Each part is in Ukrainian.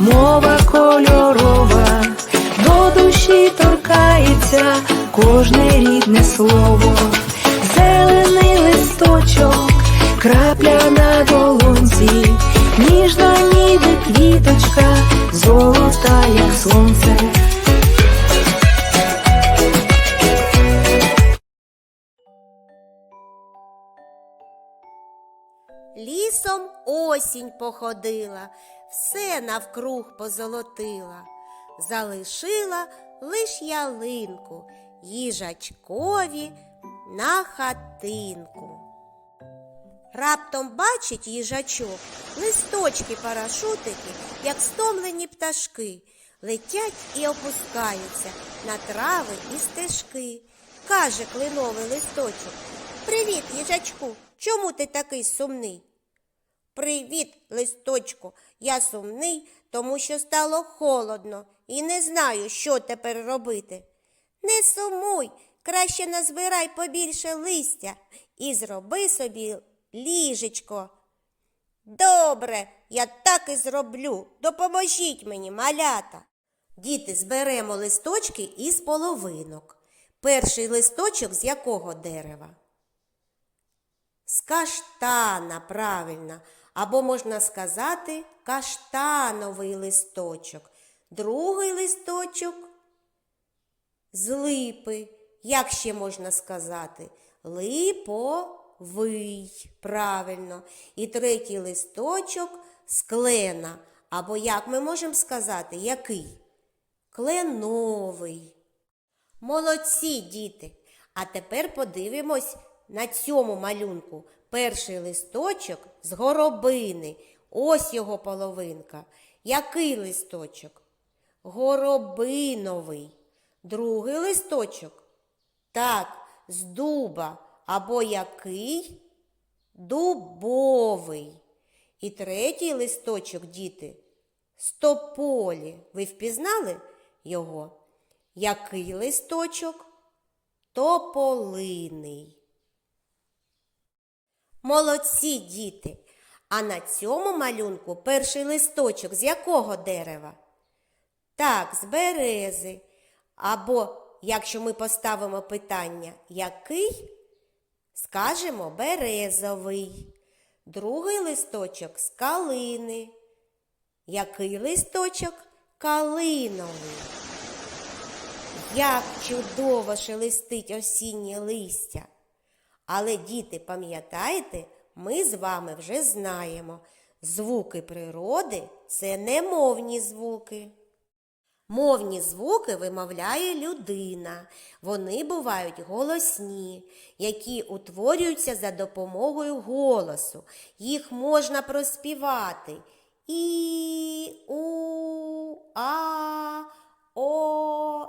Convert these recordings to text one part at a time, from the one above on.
мова кольорова, до душі торкається кожне рідне слово, зелений листочок, крапля на долонці, ніжна ніби квіточка, золота, як сонце. Лісом осінь походила, все навкруг позолотила, залишила лиш ялинку їжачкові на хатинку. Раптом бачить їжачок листочки парашутики, як стомлені пташки, летять і опускаються на трави і стежки. Каже клиновий листочок. Привіт, їжачку, чому ти такий сумний? Привіт, листочку, я сумний, тому що стало холодно і не знаю, що тепер робити. Не сумуй, краще назбирай побільше листя і зроби собі ліжечко. Добре, я так і зроблю. Допоможіть мені, малята. Діти, зберемо листочки із половинок. Перший листочок з якого дерева? З каштана, правильно. Або можна сказати каштановий листочок. Другий листочок з липи. Як ще можна сказати? Липовий. Правильно. І третій листочок з клена. Або як ми можемо сказати, який? Кленовий. Молодці, діти! А тепер подивимось на цьому малюнку. Перший листочок з горобини. Ось його половинка. Який листочок? Горобиновий. Другий листочок. Так, з дуба. Або який? Дубовий. І третій листочок, діти, з тополі. Ви впізнали його? Який листочок? Тополиний. Молодці діти. А на цьому малюнку перший листочок з якого дерева? Так, з берези. Або, якщо ми поставимо питання, який? Скажемо березовий. Другий листочок з калини. Який листочок? Калиновий. Як чудово шелестить осіннє листя. Але, діти, пам'ятаєте, ми з вами вже знаємо, звуки природи це не мовні звуки. Мовні звуки вимовляє людина. Вони бувають голосні, які утворюються за допомогою голосу. Їх можна проспівати. І, у, а, о,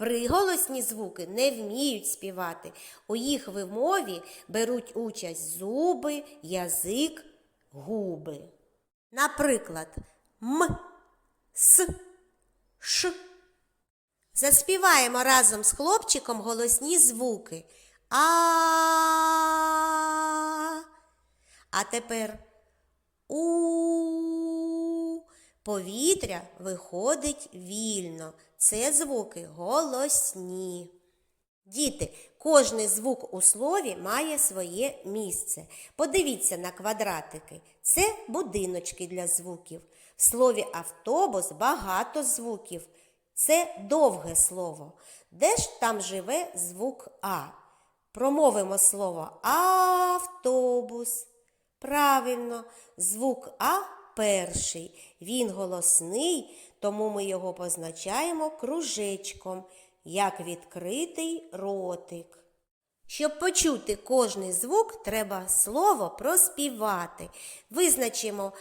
Приголосні звуки не вміють співати. У їх вимові беруть участь зуби, язик, губи. Наприклад, м, с, ш. Заспіваємо разом з хлопчиком голосні звуки. А. А тепер у. Повітря виходить вільно. Це звуки голосні. Діти, кожний звук у слові має своє місце. Подивіться на квадратики. Це будиночки для звуків. В слові автобус багато звуків. Це довге слово. Де ж там живе звук А? Промовимо слово автобус. Правильно, звук А перший. Він голосний, тому ми його позначаємо кружечком, як відкритий ротик. Щоб почути кожний звук, треба слово проспівати. Визначимо,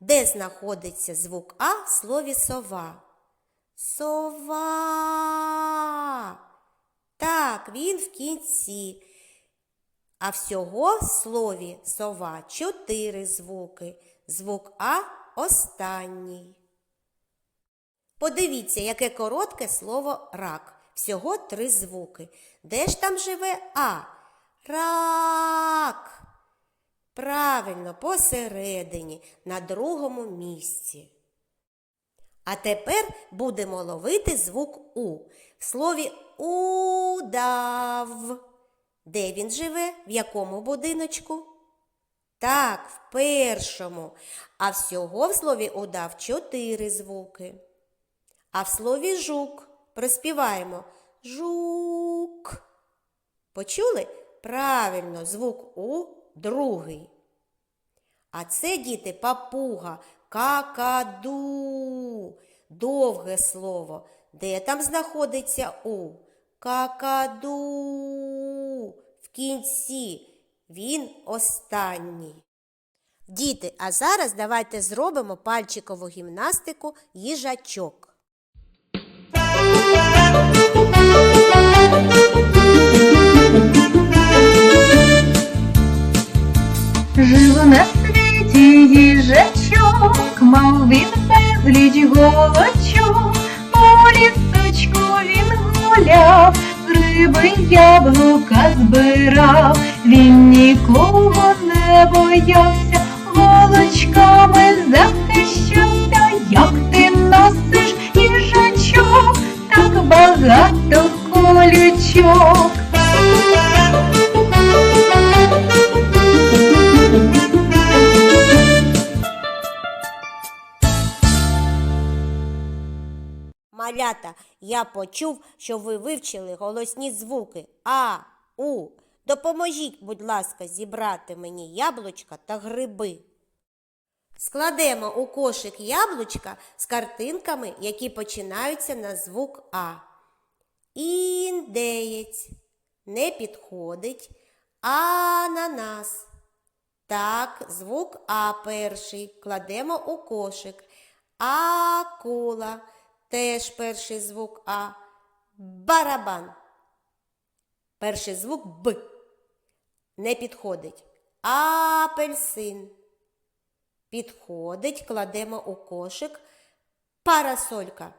де знаходиться звук А в слові сова. Сова. Так, він в кінці. А всього в слові сова чотири звуки. Звук А останній. Подивіться, яке коротке слово рак. Всього три звуки. Де ж там живе А? Рак. Правильно, посередині, на другому місці. А тепер будемо ловити звук У. В слові удав. Де він живе? В якому будиночку? Так, в першому. А всього в слові удав чотири звуки. А в слові жук проспіваємо жук. Почули? Правильно, звук У другий. А це, діти, папуга, какаду. Довге слово. Де там знаходиться У? Какаду. В кінці. Він останній. Діти, а зараз давайте зробимо пальчикову гімнастику їжачок. Жив на світі їжачок, мав він безліч голочок, по лісочку він гуляв, гриби яблука збирав, він нікого не боявся, волочками захищався, Малята, я почув, що ви вивчили голосні звуки А, У. Допоможіть, будь ласка, зібрати мені яблучка та гриби. Складемо у кошик яблучка з картинками, які починаються на звук А. Індеєць не підходить. Ананас. Так, звук А перший кладемо у кошик. Акула. Теж перший звук А. Барабан. Перший звук Б. Не підходить. Апельсин. Підходить, кладемо у кошик. Парасолька.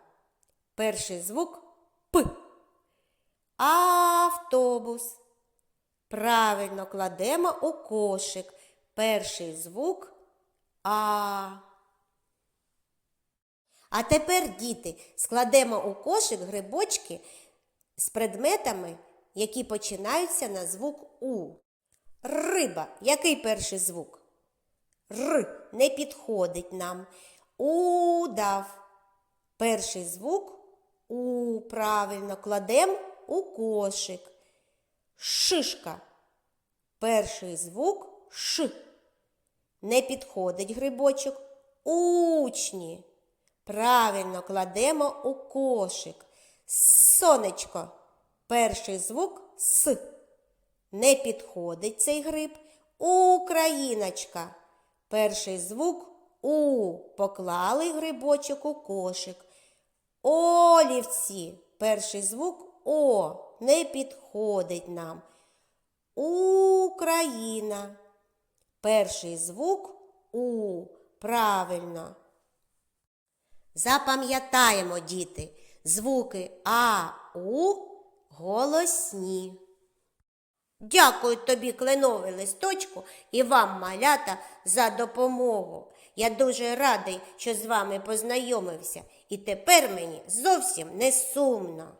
Перший звук П. Автобус. Правильно кладемо у кошик. Перший звук А. А тепер, діти, складемо у кошик грибочки з предметами, які починаються на звук У. Риба. Який перший звук? Р не підходить нам. Удав. Перший звук У. Правильно кладемо у кошик. Шишка. Перший звук Ш. Не підходить грибочок. Учні. Правильно кладемо у кошик. Сонечко. Перший звук С. Не підходить цей гриб. Україночка. Перший звук У. Поклали грибочок у кошик. Олівці. Перший звук О. Не підходить нам. Україна. Перший звук У. Правильно. Запам'ятаємо, діти, звуки А, У голосні. Дякую тобі, кленовий листочку, і вам, малята, за допомогу. Я дуже радий, що з вами познайомився, і тепер мені зовсім не сумно.